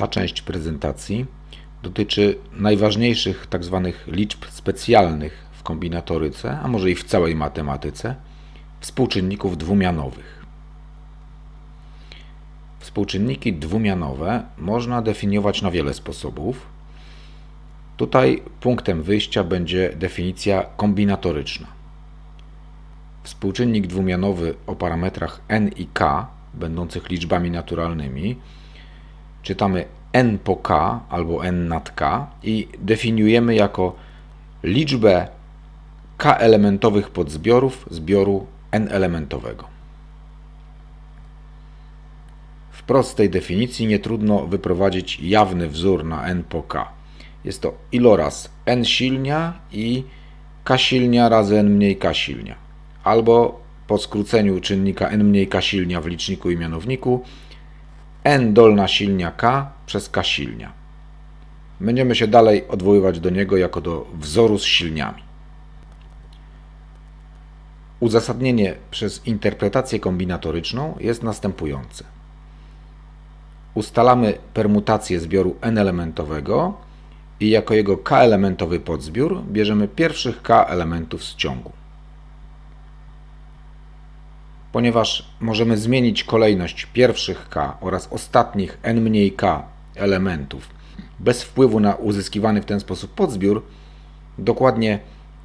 Ta część prezentacji dotyczy najważniejszych tzw. liczb specjalnych w kombinatoryce, a może i w całej matematyce, współczynników dwumianowych. Współczynniki dwumianowe można definiować na wiele sposobów. Tutaj punktem wyjścia będzie definicja kombinatoryczna. Współczynnik dwumianowy o parametrach n i k, będących liczbami naturalnymi, czytamy n po k albo n nad k i definiujemy jako liczbę k elementowych podzbiorów zbioru n elementowego. W prostej definicji nie trudno wyprowadzić jawny wzór na n po k. Jest to iloraz n silnia i k silnia razy n mniej k silnia. Albo po skróceniu czynnika n mniej k silnia w liczniku i mianowniku n dolna silnia k przez k silnia. Będziemy się dalej odwoływać do niego jako do wzoru z silniami. Uzasadnienie przez interpretację kombinatoryczną jest następujące. Ustalamy permutację zbioru n-elementowego i jako jego k-elementowy podzbiór bierzemy pierwszych k elementów z ciągu. Ponieważ możemy zmienić kolejność pierwszych k oraz ostatnich n mniej k elementów bez wpływu na uzyskiwany w ten sposób podzbiór, dokładnie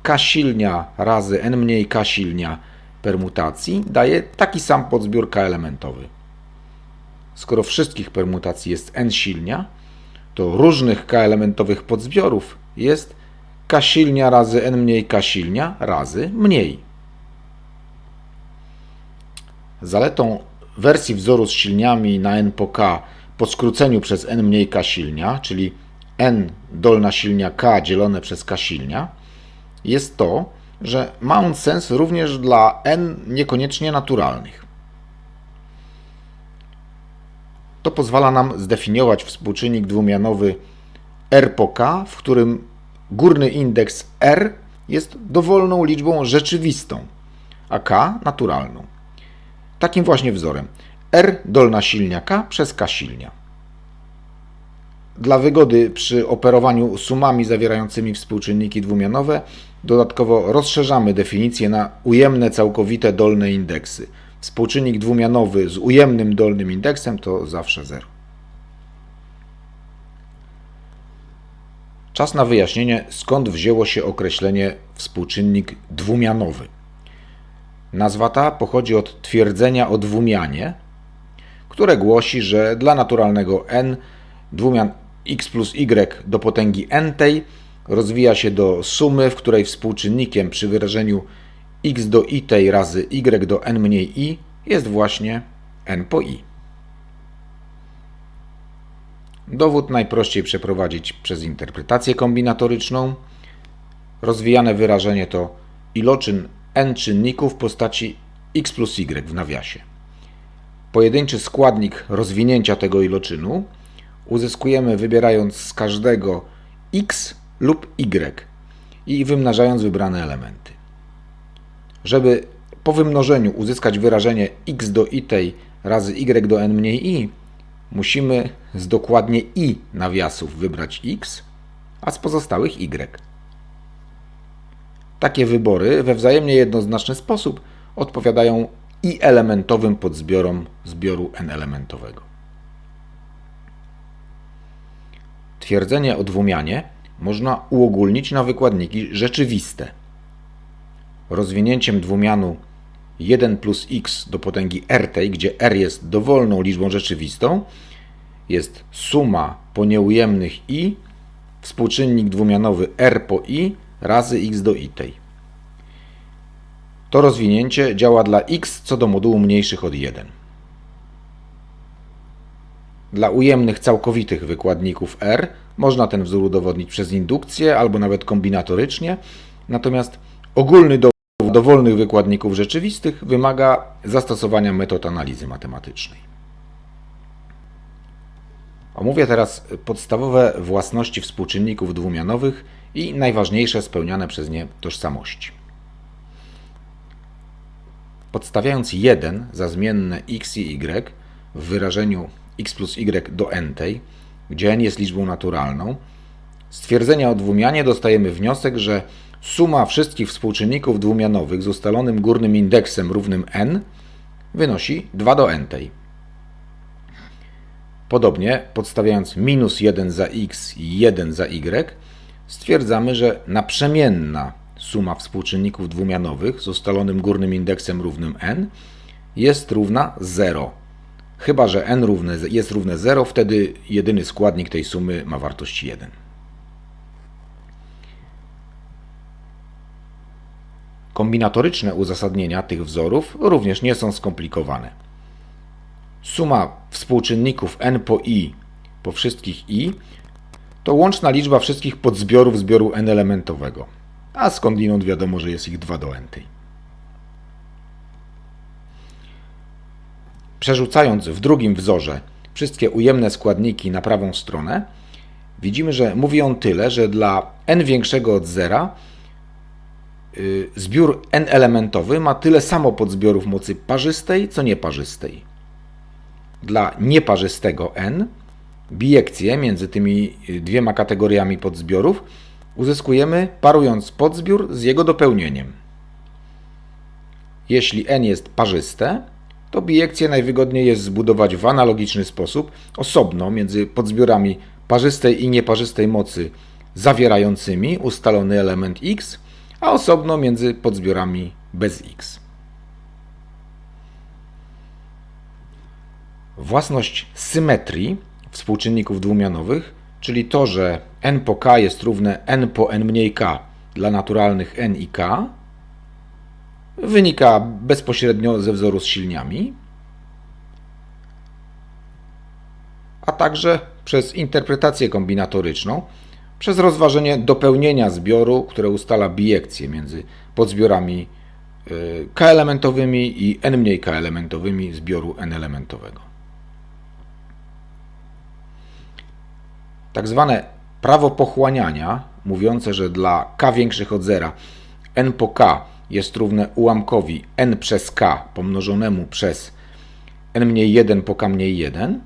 k silnia razy n mniej k silnia permutacji daje taki sam podzbiór k elementowy. Skoro wszystkich permutacji jest n silnia, to różnych k elementowych podzbiorów jest k silnia razy n mniej k silnia razy mniej. Zaletą wersji wzoru z silniami na n po k po skróceniu przez n mniej k silnia, czyli n dolna silnia k dzielone przez k silnia, jest to, że ma on sens również dla n niekoniecznie naturalnych. To pozwala nam zdefiniować współczynnik dwumianowy r po k, w którym górny indeks r jest dowolną liczbą rzeczywistą, a k naturalną. Takim właśnie wzorem r dolna silnia k przez k silnia. Dla wygody przy operowaniu sumami zawierającymi współczynniki dwumianowe dodatkowo rozszerzamy definicję na ujemne całkowite dolne indeksy. Współczynnik dwumianowy z ujemnym dolnym indeksem to zawsze 0. Czas na wyjaśnienie, skąd wzięło się określenie współczynnik dwumianowy. Nazwa ta pochodzi od twierdzenia o dwumianie, które głosi, że dla naturalnego n dwumian x plus y do potęgi n tej rozwija się do sumy, w której współczynnikiem przy wyrażeniu x do i tej razy y do n mniej i jest właśnie n po i. Dowód najprościej przeprowadzić przez interpretację kombinatoryczną. Rozwijane wyrażenie to iloczyn n czynników w postaci x plus y w nawiasie. Pojedynczy składnik rozwinięcia tego iloczynu uzyskujemy wybierając z każdego x lub y i wymnażając wybrane elementy. Żeby po wymnożeniu uzyskać wyrażenie x do i tej razy y do n mniej i, musimy z dokładnie i nawiasów wybrać x, a z pozostałych y. Takie wybory we wzajemnie jednoznaczny sposób odpowiadają i elementowym podzbiorom zbioru n-elementowego. Twierdzenie o dwumianie można uogólnić na wykładniki rzeczywiste. Rozwinięciem dwumianu 1 plus x do potęgi r tej, gdzie r jest dowolną liczbą rzeczywistą, jest suma po nieujemnych i, współczynnik dwumianowy r po i razy x do i tej. To rozwinięcie działa dla x co do modułu mniejszych od 1. Dla ujemnych całkowitych wykładników R można ten wzór udowodnić przez indukcję albo nawet kombinatorycznie, natomiast ogólny dowód dowolnych wykładników rzeczywistych wymaga zastosowania metod analizy matematycznej. Omówię teraz podstawowe własności współczynników dwumianowych i najważniejsze spełniane przez nie tożsamości. Podstawiając 1 za zmienne x i y w wyrażeniu x plus y do n tej, gdzie n jest liczbą naturalną, stwierdzenia o dwumianie dostajemy wniosek, że suma wszystkich współczynników dwumianowych z ustalonym górnym indeksem równym n wynosi 2 do n tej. Podobnie, podstawiając minus 1 za x i 1 za y, stwierdzamy, że naprzemienna suma współczynników dwumianowych z ustalonym górnym indeksem równym n jest równa 0. Chyba, że n równe, jest równe 0, wtedy jedyny składnik tej sumy ma wartość 1. Kombinatoryczne uzasadnienia tych wzorów również nie są skomplikowane. Suma współczynników n po i po wszystkich i to łączna liczba wszystkich podzbiorów zbioru n elementowego, a skądinąd wiadomo, że jest ich 2 do n. Przerzucając w drugim wzorze wszystkie ujemne składniki na prawą stronę, widzimy, że mówi on tyle, że dla n większego od zera y, zbiór n elementowy ma tyle samo podzbiorów mocy parzystej, co nieparzystej. Dla nieparzystego n biekcję między tymi y, dwiema kategoriami podzbiorów uzyskujemy parując podzbiór z jego dopełnieniem. Jeśli n jest parzyste, to biekcję najwygodniej jest zbudować w analogiczny sposób, osobno między podzbiorami parzystej i nieparzystej mocy zawierającymi ustalony element x, a osobno między podzbiorami bez x. Własność symetrii współczynników dwumianowych, czyli to, że n po k jest równe n po n mniej k dla naturalnych n i k, wynika bezpośrednio ze wzoru z silniami, a także przez interpretację kombinatoryczną, przez rozważenie dopełnienia zbioru, które ustala biekcję między podzbiorami y, k-elementowymi i n mniej k-elementowymi zbioru n-elementowego. Tak zwane prawo pochłaniania, mówiące, że dla k większych od zera n po k jest równe ułamkowi n przez k pomnożonemu przez n mniej 1 po k mniej 1,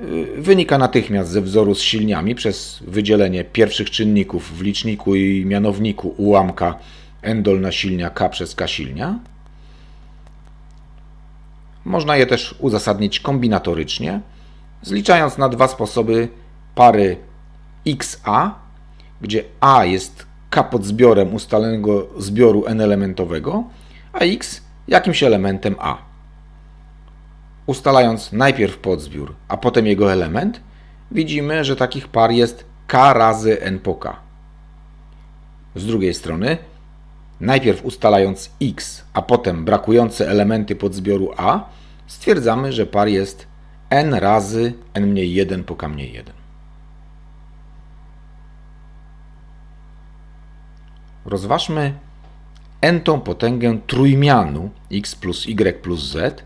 y, wynika natychmiast ze wzoru z silniami przez wydzielenie pierwszych czynników w liczniku i mianowniku ułamka n dolna silnia k przez k silnia. Można je też uzasadnić kombinatorycznie, zliczając na dwa sposoby pary xa, gdzie a jest k pod zbiorem ustalonego zbioru n-elementowego, a x jakimś elementem a. Ustalając najpierw podzbiór, a potem jego element, widzimy, że takich par jest k razy n po k. Z drugiej strony, najpierw ustalając x, a potem brakujące elementy podzbioru a, stwierdzamy, że par jest n razy n mniej 1 po k mniej 1. Rozważmy n-tą potęgę trójmianu x plus y plus z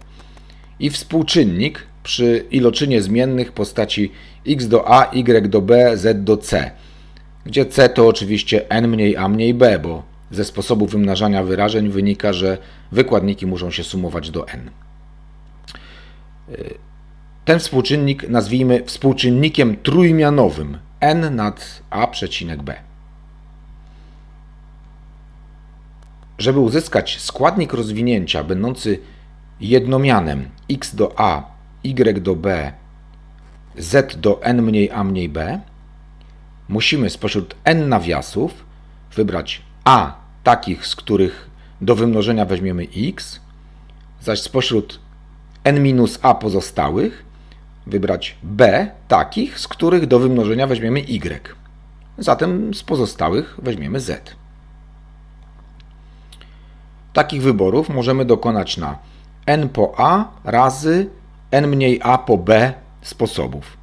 i współczynnik przy iloczynie zmiennych postaci x do a, y do b, z do c, gdzie c to oczywiście n mniej a mniej b, bo ze sposobu wymnażania wyrażeń wynika, że wykładniki muszą się sumować do n. Ten współczynnik nazwijmy współczynnikiem trójmianowym n nad a przecinek b. Żeby uzyskać składnik rozwinięcia będący jednomianem x do a, y do b, z do n mniej a mniej b, musimy spośród n nawiasów wybrać a takich, z których do wymnożenia weźmiemy x, zaś spośród n minus a pozostałych wybrać b takich, z których do wymnożenia weźmiemy y. Zatem z pozostałych weźmiemy z. Takich wyborów możemy dokonać na n po a razy n mniej a po b sposobów.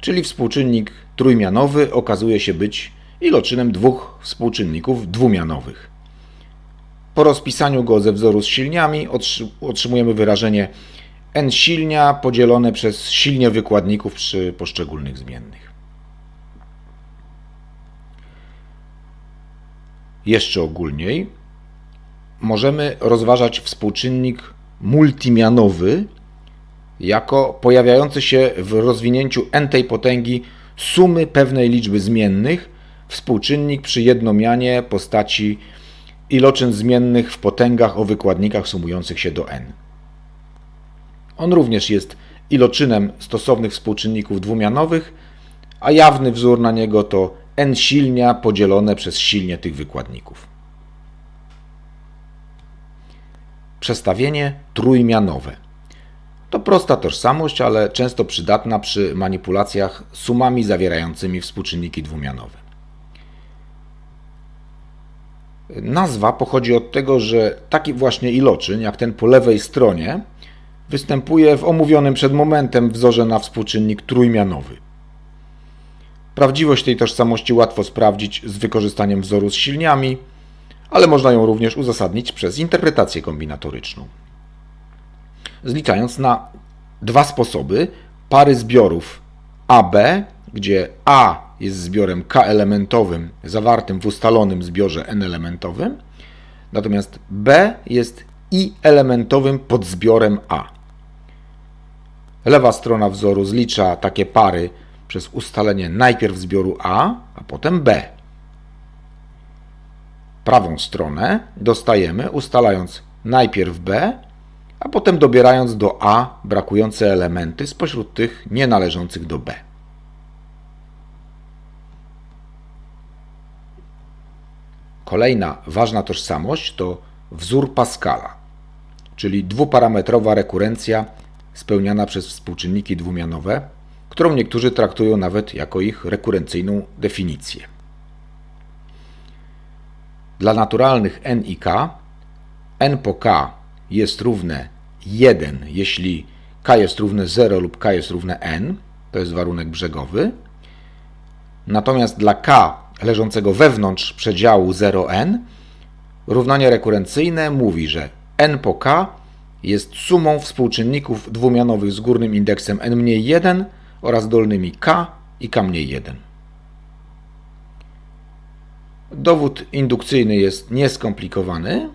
Czyli współczynnik trójmianowy okazuje się być iloczynem dwóch współczynników dwumianowych. Po rozpisaniu go ze wzoru z silniami otrzymujemy wyrażenie n silnia podzielone przez silnie wykładników przy poszczególnych zmiennych. Jeszcze ogólniej możemy rozważać współczynnik multimianowy jako pojawiające się w rozwinięciu n tej potęgi sumy pewnej liczby zmiennych, współczynnik przy jednomianie postaci iloczyn zmiennych w potęgach o wykładnikach sumujących się do n. On również jest iloczynem stosownych współczynników dwumianowych, a jawny wzór na niego to n silnia podzielone przez silnie tych wykładników. Przestawienie trójmianowe. To prosta tożsamość, ale często przydatna przy manipulacjach sumami zawierającymi współczynniki dwumianowe. Nazwa pochodzi od tego, że taki właśnie iloczyn, jak ten po lewej stronie, występuje w omówionym przed momentem wzorze na współczynnik trójmianowy. Prawdziwość tej tożsamości łatwo sprawdzić z wykorzystaniem wzoru z silniami, ale można ją również uzasadnić przez interpretację kombinatoryczną. Zliczając na dwa sposoby pary zbiorów AB, gdzie A jest zbiorem K-elementowym zawartym w ustalonym zbiorze N-elementowym, natomiast B jest I-elementowym podzbiorem A. Lewa strona wzoru zlicza takie pary przez ustalenie najpierw zbioru A, a potem B. Prawą stronę dostajemy ustalając najpierw B, a potem dobierając do A brakujące elementy spośród tych nienależących do B. Kolejna ważna tożsamość to wzór Pascala, czyli dwuparametrowa rekurencja spełniana przez współczynniki dwumianowe, którą niektórzy traktują nawet jako ich rekurencyjną definicję. Dla naturalnych n i k n po k jest równe 1, jeśli k jest równe 0 lub k jest równe n, to jest warunek brzegowy. Natomiast dla k leżącego wewnątrz przedziału 0n, równanie rekurencyjne mówi, że n po k jest sumą współczynników dwumianowych z górnym indeksem n-1 oraz dolnymi k i k-1. Dowód indukcyjny jest nieskomplikowany,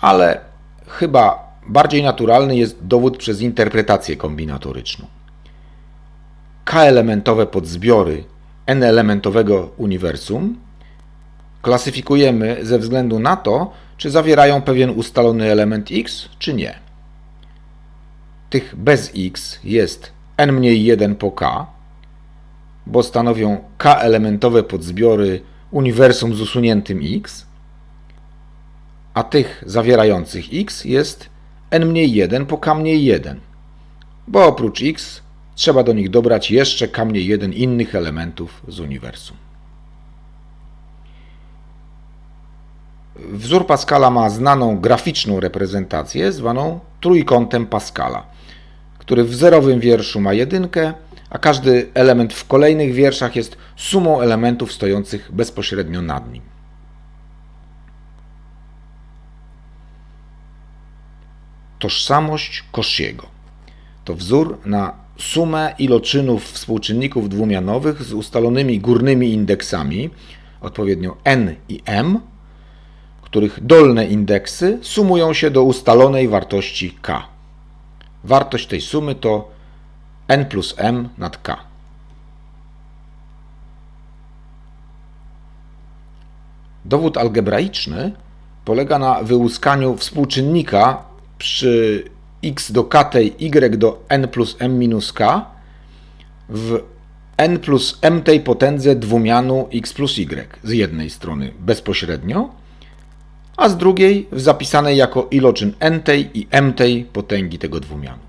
ale chyba bardziej naturalny jest dowód przez interpretację kombinatoryczną. K-elementowe podzbiory n-elementowego uniwersum klasyfikujemy ze względu na to, czy zawierają pewien ustalony element x, czy nie. Tych bez x jest n-1 po k, bo stanowią k-elementowe podzbiory uniwersum z usuniętym x, a tych zawierających x jest n-1 po k-1, bo oprócz x trzeba do nich dobrać jeszcze k-1 innych elementów z uniwersum. Wzór Pascala ma znaną graficzną reprezentację zwaną trójkątem Pascala, który w zerowym wierszu ma jedynkę, a każdy element w kolejnych wierszach jest sumą elementów stojących bezpośrednio nad nim. Tożsamość Cauchy'ego to wzór na sumę iloczynów współczynników dwumianowych z ustalonymi górnymi indeksami, odpowiednio n i m, których dolne indeksy sumują się do ustalonej wartości k. Wartość tej sumy to n plus m nad k. Dowód algebraiczny polega na wyłuskaniu współczynnika przy x do k tej y do n plus m minus k w n plus m tej potędze dwumianu x plus y z jednej strony bezpośrednio, a z drugiej w zapisanej jako iloczyn n tej i m tej potęgi tego dwumianu.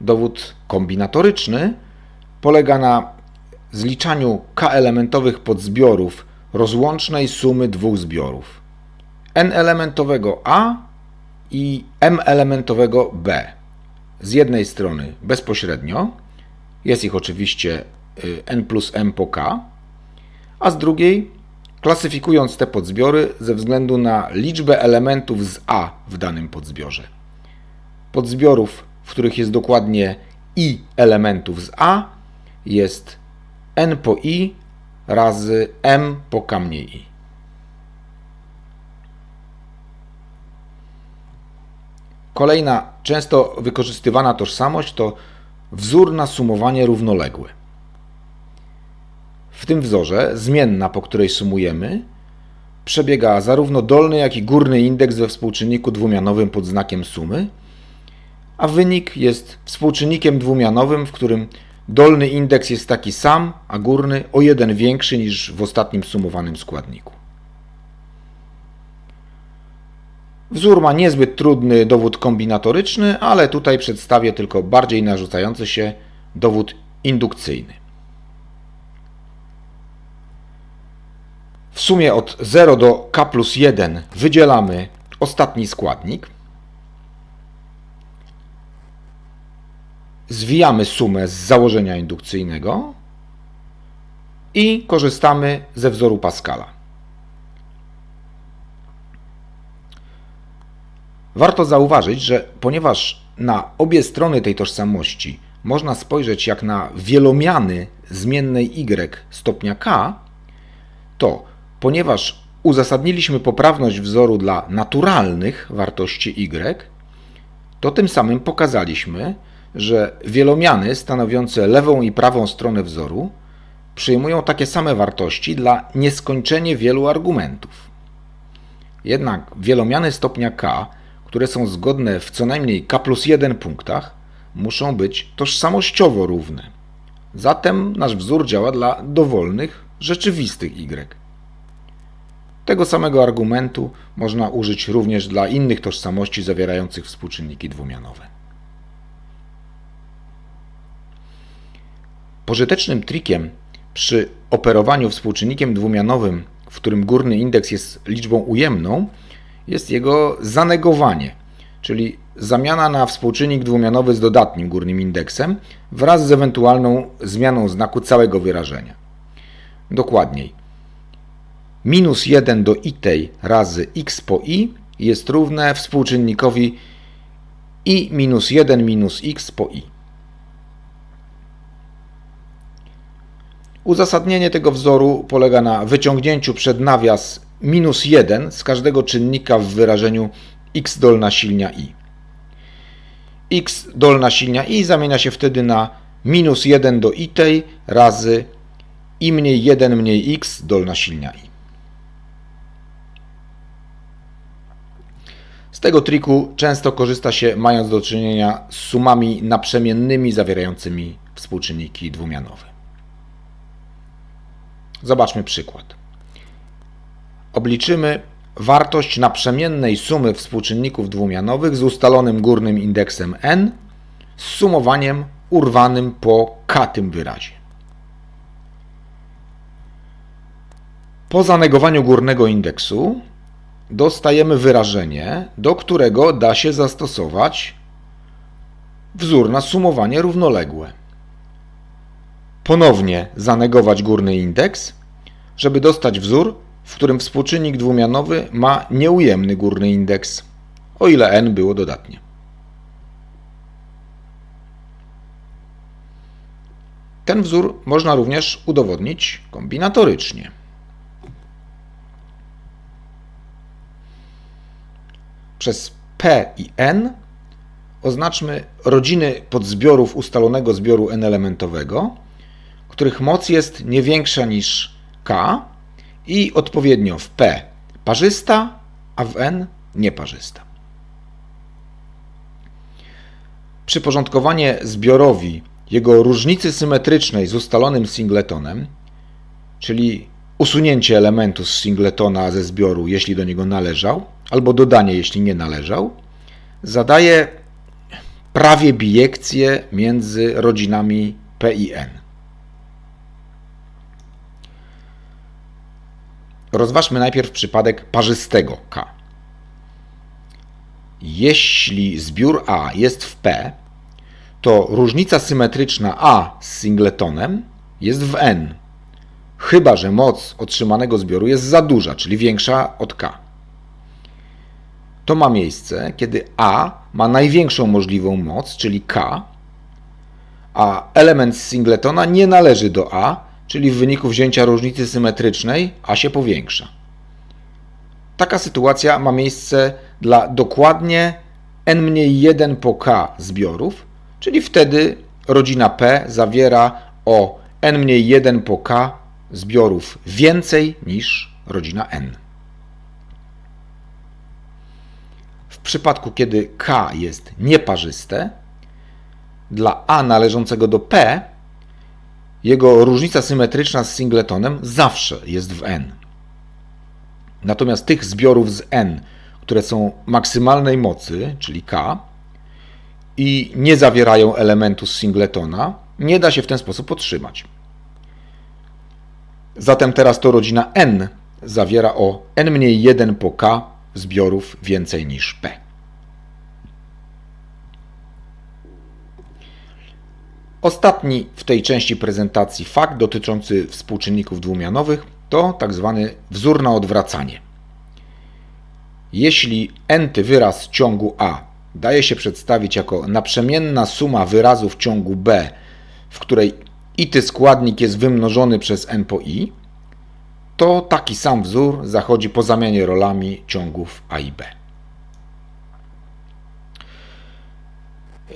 Dowód kombinatoryczny polega na zliczaniu k-elementowych podzbiorów rozłącznej sumy dwóch zbiorów n-elementowego A i m-elementowego B. Z jednej strony bezpośrednio, jest ich oczywiście y, n plus m po k, a z drugiej klasyfikując te podzbiory ze względu na liczbę elementów z A w danym podzbiorze. Podzbiorów, w których jest dokładnie i elementów z A, jest n po i razy m po k mniej i. Kolejna często wykorzystywana tożsamość to wzór na sumowanie równoległe. W tym wzorze zmienna, po której sumujemy, przebiega zarówno dolny, jak i górny indeks we współczynniku dwumianowym pod znakiem sumy, a wynik jest współczynnikiem dwumianowym, w którym dolny indeks jest taki sam, a górny o jeden większy niż w ostatnim sumowanym składniku. Wzór ma niezbyt trudny dowód kombinatoryczny, ale tutaj przedstawię tylko bardziej narzucający się dowód indukcyjny. W sumie od 0 do k plus 1 wydzielamy ostatni składnik. Zwijamy sumę z założenia indukcyjnego i korzystamy ze wzoru Pascala. Warto zauważyć, że ponieważ na obie strony tej tożsamości można spojrzeć jak na wielomiany zmiennej y stopnia k, to ponieważ uzasadniliśmy poprawność wzoru dla naturalnych wartości y, to tym samym pokazaliśmy, że wielomiany stanowiące lewą i prawą stronę wzoru przyjmują takie same wartości dla nieskończenie wielu argumentów. Jednak wielomiany stopnia k które są zgodne w co najmniej k plus 1 punktach, muszą być tożsamościowo równe. Zatem nasz wzór działa dla dowolnych, rzeczywistych y. Tego samego argumentu można użyć również dla innych tożsamości zawierających współczynniki dwumianowe. Pożytecznym trikiem przy operowaniu współczynnikiem dwumianowym, w którym górny indeks jest liczbą ujemną, jest jego zanegowanie, czyli zamiana na współczynnik dwumianowy z dodatnim górnym indeksem wraz z ewentualną zmianą znaku całego wyrażenia. Dokładniej, minus 1 do i tej razy x po i jest równe współczynnikowi i minus 1 minus x po i. Uzasadnienie tego wzoru polega na wyciągnięciu przed nawias minus 1 z każdego czynnika w wyrażeniu x dolna silnia i. x dolna silnia i zamienia się wtedy na minus 1 do i tej razy i mniej 1 mniej x dolna silnia i. tego triku często korzysta się mając do czynienia z sumami naprzemiennymi zawierającymi współczynniki dwumianowe. Zobaczmy przykład. Obliczymy wartość naprzemiennej sumy współczynników dwumianowych z ustalonym górnym indeksem n z sumowaniem urwanym po k tym wyrazie. Po zanegowaniu górnego indeksu dostajemy wyrażenie, do którego da się zastosować wzór na sumowanie równoległe. Ponownie zanegować górny indeks, żeby dostać wzór, w którym współczynnik dwumianowy ma nieujemny górny indeks, o ile n było dodatnie. Ten wzór można również udowodnić kombinatorycznie. Przez P i N oznaczmy rodziny podzbiorów ustalonego zbioru n-elementowego, których moc jest nie większa niż K i odpowiednio w P parzysta, a w N nieparzysta. Przyporządkowanie zbiorowi jego różnicy symetrycznej z ustalonym singletonem, czyli usunięcie elementu z singletona ze zbioru, jeśli do niego należał, albo dodanie, jeśli nie należał, zadaje prawie bijekcję między rodzinami P i N. Rozważmy najpierw przypadek parzystego K. Jeśli zbiór A jest w P, to różnica symetryczna A z singletonem jest w N, chyba że moc otrzymanego zbioru jest za duża, czyli większa od K. To ma miejsce, kiedy A ma największą możliwą moc, czyli K, a element z singletona nie należy do A, czyli w wyniku wzięcia różnicy symetrycznej A się powiększa. Taka sytuacja ma miejsce dla dokładnie n mniej 1 po k zbiorów, czyli wtedy rodzina P zawiera o n mniej 1 po k zbiorów więcej niż rodzina n. W przypadku, kiedy k jest nieparzyste, dla a należącego do p jego różnica symetryczna z singletonem zawsze jest w n. Natomiast tych zbiorów z n, które są maksymalnej mocy, czyli k, i nie zawierają elementu z singletona, nie da się w ten sposób otrzymać. Zatem teraz to rodzina n zawiera o n mniej 1 po k zbiorów więcej niż p. Ostatni w tej części prezentacji fakt dotyczący współczynników dwumianowych to tak zwany wzór na odwracanie. Jeśli n-ty wyraz ciągu A daje się przedstawić jako naprzemienna suma wyrazów ciągu B, w której ity składnik jest wymnożony przez n po i, to taki sam wzór zachodzi po zamianie rolami ciągów A i B.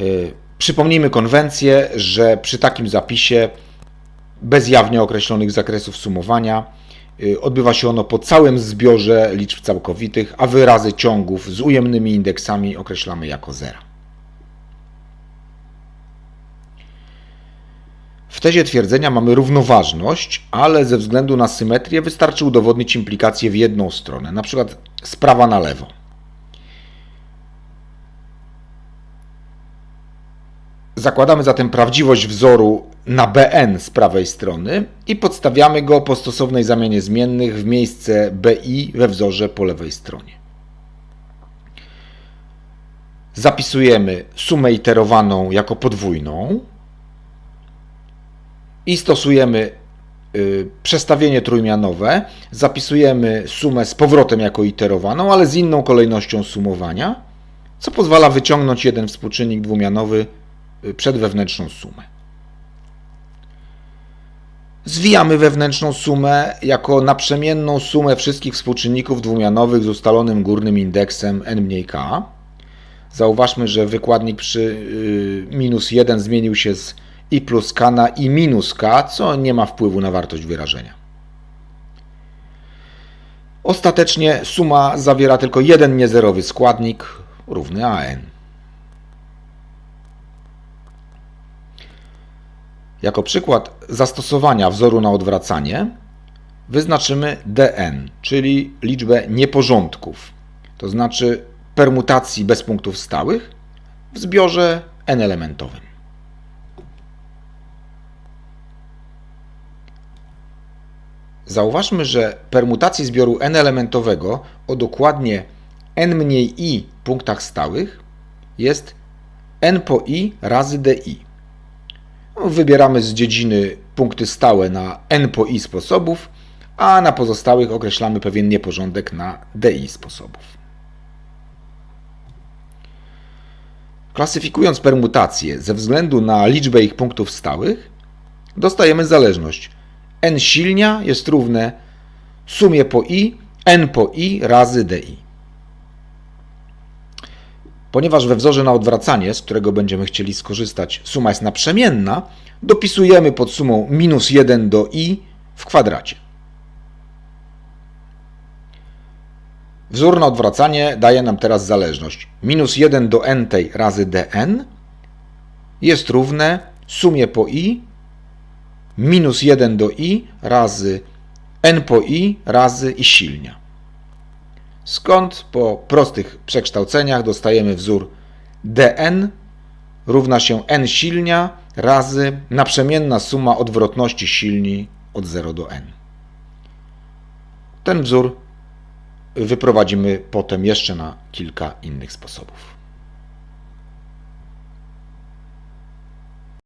Yy, przypomnijmy konwencję, że przy takim zapisie bez jawnie określonych zakresów sumowania yy, odbywa się ono po całym zbiorze liczb całkowitych, a wyrazy ciągów z ujemnymi indeksami określamy jako zera. W tezie twierdzenia mamy równoważność, ale ze względu na symetrię wystarczy udowodnić implikację w jedną stronę, przykład z prawa na lewo. Zakładamy zatem prawdziwość wzoru na Bn z prawej strony i podstawiamy go po stosownej zamianie zmiennych w miejsce Bi we wzorze po lewej stronie. Zapisujemy sumę iterowaną jako podwójną, i stosujemy y, przestawienie trójmianowe, zapisujemy sumę z powrotem jako iterowaną, ale z inną kolejnością sumowania, co pozwala wyciągnąć jeden współczynnik dwumianowy y, przed wewnętrzną sumę. Zwijamy wewnętrzną sumę jako naprzemienną sumę wszystkich współczynników dwumianowych z ustalonym górnym indeksem n mniej k. Zauważmy, że wykładnik przy y, minus 1 zmienił się z i plus k na i minus k, co nie ma wpływu na wartość wyrażenia. Ostatecznie suma zawiera tylko jeden niezerowy składnik równy an. Jako przykład zastosowania wzoru na odwracanie wyznaczymy dn, czyli liczbę nieporządków, to znaczy permutacji bez punktów stałych w zbiorze n-elementowym. Zauważmy, że permutacji zbioru n-elementowego o dokładnie n mniej i punktach stałych jest n po i razy di. No, wybieramy z dziedziny punkty stałe na n po i sposobów, a na pozostałych określamy pewien nieporządek na di sposobów. Klasyfikując permutacje ze względu na liczbę ich punktów stałych, dostajemy zależność n silnia jest równe sumie po i n po i razy di. Ponieważ we wzorze na odwracanie, z którego będziemy chcieli skorzystać, suma jest naprzemienna, dopisujemy pod sumą minus 1 do i w kwadracie. Wzór na odwracanie daje nam teraz zależność. Minus 1 do n tej razy dn jest równe sumie po i minus 1 do i razy n po i razy i silnia. Skąd po prostych przekształceniach dostajemy wzór dn równa się n silnia razy naprzemienna suma odwrotności silni od 0 do n. Ten wzór wyprowadzimy potem jeszcze na kilka innych sposobów.